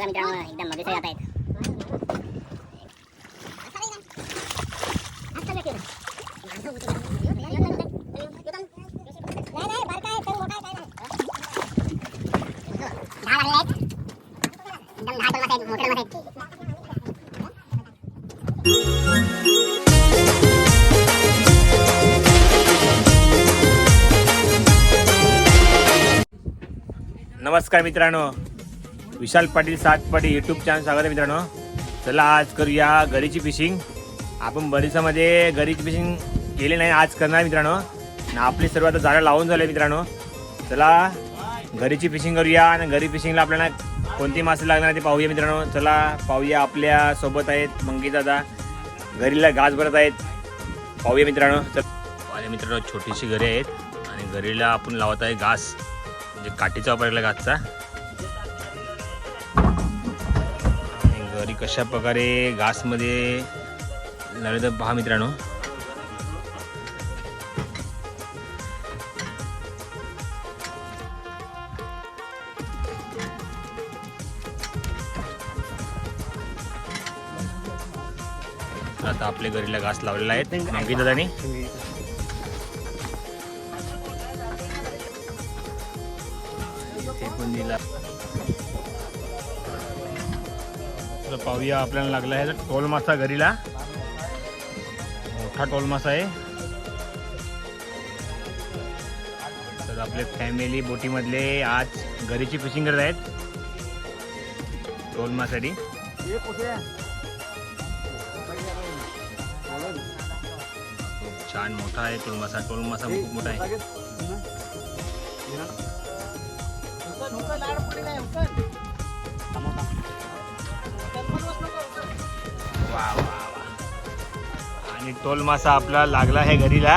बघा मित्रांनो एकदम मजेशीर जात आहेत. एकदम मोठे नमस्कार मित्रांनो. विशाल पाटील सात पाटील यूट्यूब चॅनल स्वागत आहे मित्रांनो. चला आज करूया गरीची फिशिंग आपण बरीचामध्ये गरीची फिशिंग केली नाही आज करणार मित्रांनो. आपली सर्व आता झाडं लावून झालं मित्रांनो. चला घरीची फिशिंग करूया आणि घरी फिशिंगला आपल्याला कोणती मासे लागणार ते पाहूया मित्रांनो. चला पाहूया आपल्यासोबत आहेत मंगी दादा. घरीला घास भरत आहेत. पाहूया मित्रांनो. चल. पाहूया मित्रांनो छोटीशी घरे आहेत. आणि घरीला आपण लावत आहे घास. म्हणजे काठीचा वापर केला घासचा. कशा प्रकारे घासमध्ये लावले तर पहा मित्रांनो. आता आपल्या घरीला घास लावलेला आहे मंगी दादानी. ते पण दिला. तर पाहूया आपल्याला लागला आहे टोल मासा घरीला मोठा टोल मासा आहे तर आपले फॅमिली बोटीमधले आज घरीची फिशिंग करत आहेत टोल मासाठी छान मोठा आहे टोल मासा टोल मासा खूप मोठा आहे आणि टोल मासा आपला लागला आहे घरीला.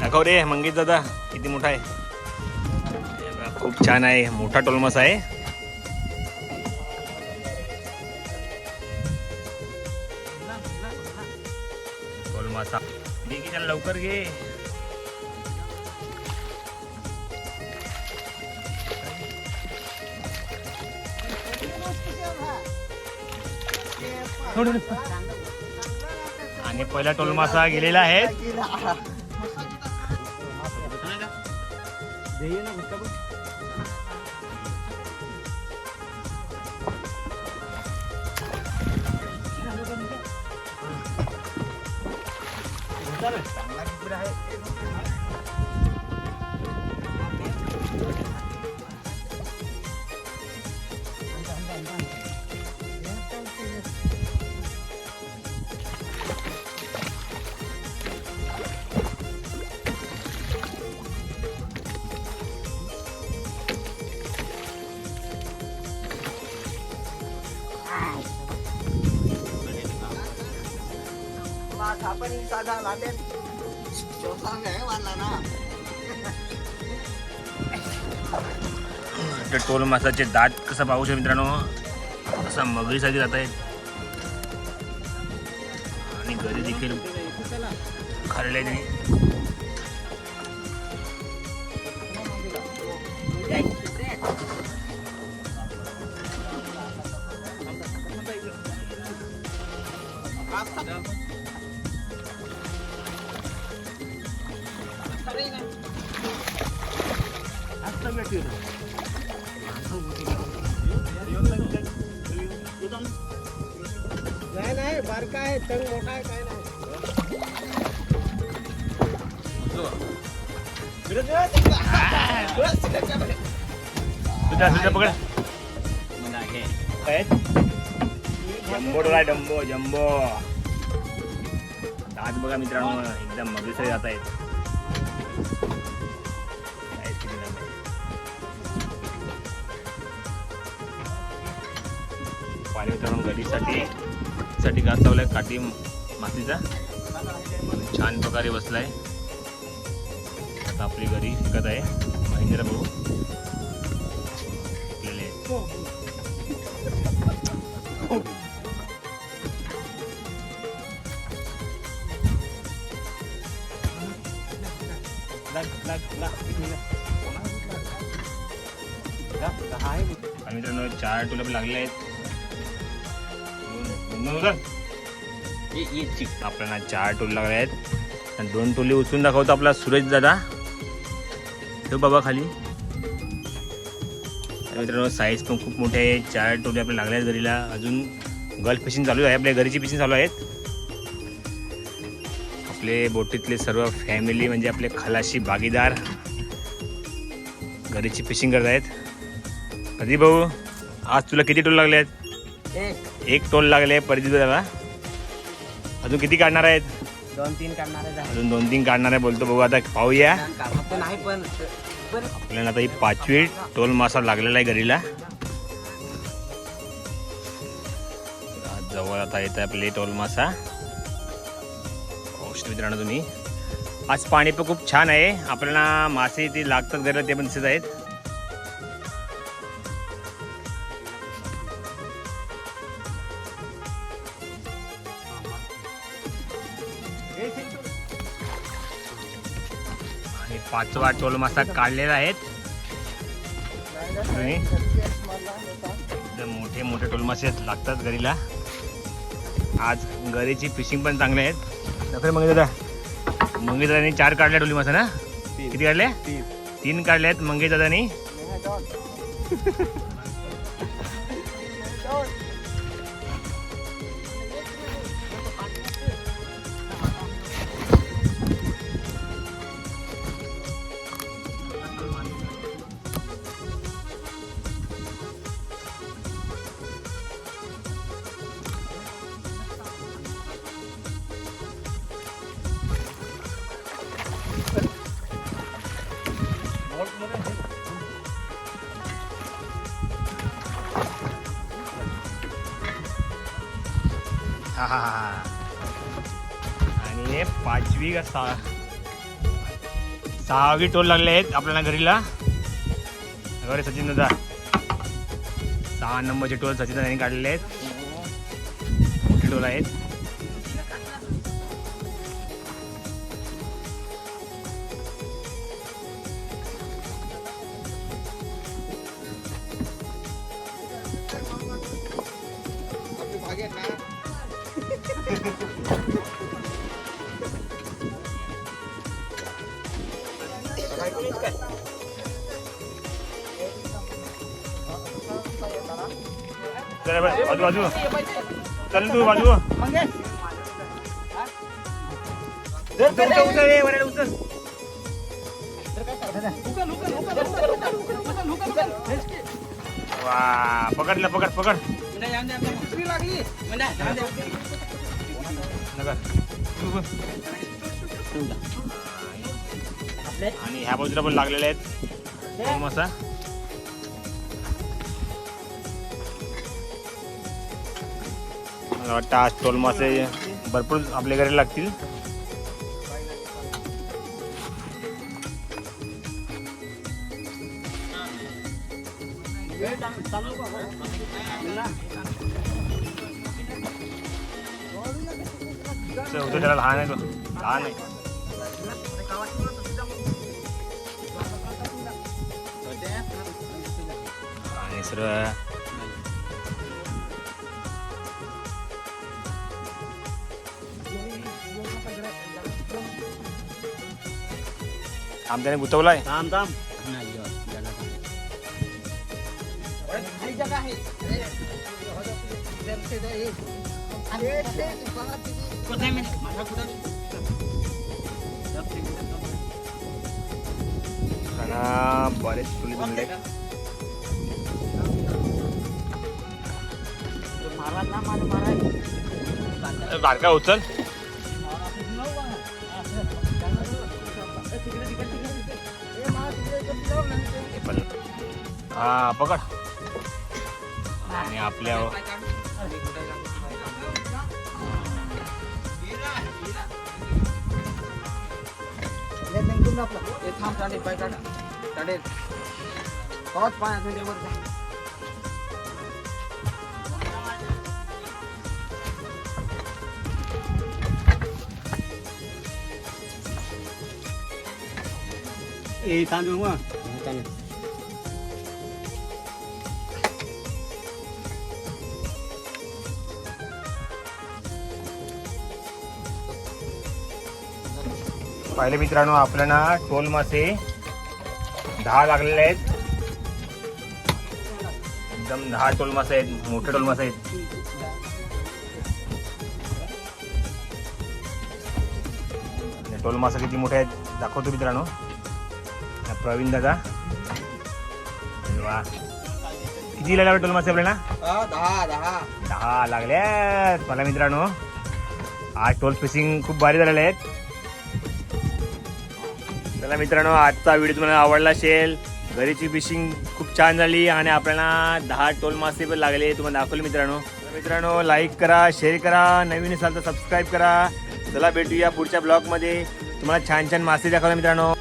दाखव रे मंगेश दादा किती मोठा आहे. खूप छान आहे मोठा टोल मासा आहे. टोल मासा. त्याला लवकर घे. आणि पहिला टोल मासा गेलेला आहे. ते टोल मासाचे दात कसं पाहू शकतो मित्रांनो? असा मगरीसाठी जात आहेत. आणि घरी देखील खाल्ले त्यांनी नाही नाही बारका आहे तंग मोठा आहे काय नाही तुझ्या तुझ्या पकड काय जम्बो डोला डंबो जम्बो दात बघा मित्रांनो एकदम मगरीसरी जात आहेत आणि मित्रांनो गडीसाठी साठी घास आहे काठी मातीचा. छान प्रकारे बसला आहे आता आपली गडी शिकत आहे महिंद्रा भाऊ. शिकलेले आहेत. मित्रांनो चार टुलप लागले आहेत. आपल्याला चार टोल लागले आहेत. आणि दोन टोली उचलून दाखवतो आपला सुरेश दादा. तो बाबा खाली. तर मित्रांनो साईज पण खूप मोठे आहे. चार टोले आपल्या लागल्या आहेत घरीला. अजून गल्फ फिशिंग चालू आहे. आपल्या घरीची फिशिंग चालू आहेत. आपले बोटीतले सर्व फॅमिली म्हणजे आपले खलाशी भागीदार घरीची फिशिंग करत आहेत कधी भाऊ? आज तुला किती टोल लागले आहेत? एक एक टोल लागले परिजित दादा अजून किती काढणार आहेत? दोन तीन काढणारे अजून दोन तीन काढणार आहे बोलतो बघू आता पाहूया. नाही पण आपल्याला आता ही पाचवी टोल मासा लागलेला आहे घरीला. आज जवळ आता येत आहे आपले टोल मासा. औषध मित्रांनो तुम्ही. आज पाणी पण खूप छान आहे. आपल्याला मासे ते लागतात घरला ते पण दिसत आहेत. पाचवा टोल मासा काढलेला आहेत. मोठे मोठे टोल मासे लागतात घरीला. आज घरीची फिशिंग पण चांगले आहेत. नखरे मंगे दादा मंगे दादानी चार काढल्या टोली मासा ना? किती काढले? तीन. काढले आहेत मंगे दादानी. हा हा हा आणि पाचवी का सहा? सहावी टोल लागले आहेत आपल्याला घरीला. घरी सचिन दादा सहा नंबरचे टोल सचिन दादांनी काढलेले आहेत. मोठे टोल आहेत. आपली भाग्य ना चल बरं, बाजू बाजू चल तू बाजू उचल, पकड लागली नका. आणि ह्या बाजूला पण लागलेले आहेत. मासा मला वाटतं आज टोल मासे भरपूर आपल्या घरी लागतील. चौथं त्याला लहान आहे तो. लहान आहे. आणि सर्व. आमच्याने गुतवलाय. थांब थांब. आणि बरेच फुले बनले बारका उचल हा पकड आणि आपल्या थांब चालेल पाय काढ. चालेल पाच पाण्यात वर जा. ए तांदूळ मग पाहिले मित्रांनो आपल्याला टोल मासे दहा लागलेले आहेत. एकदम दहा टोल मासे आहेत मोठे टोल मासे आहेत. टोल मासे किती मोठे आहेत दाखवतो मित्रांनो. प्रवीण दादा. वा. किती लागले टोल मासे आपल्याला? दहा लागल्यात मला मित्रांनो आज टोल फिशिंग खूप भारी झालेले आहेत. चला मित्रांनो आजचा व्हिडिओ तुम्हाला आवडला असेल घरीची फिशिंग खूप छान झाली आणि आपल्याला दहा टोल मासे पण लागले. तुम्हाला दाखवले मित्रांनो. मित्रांनो लाईक करा शेअर करा नवीन असाल तर सबस्क्राईब करा. चला भेटूया पुढच्या ब्लॉगमध्ये तुम्हाला छान छान मासे दाखवले मित्रांनो.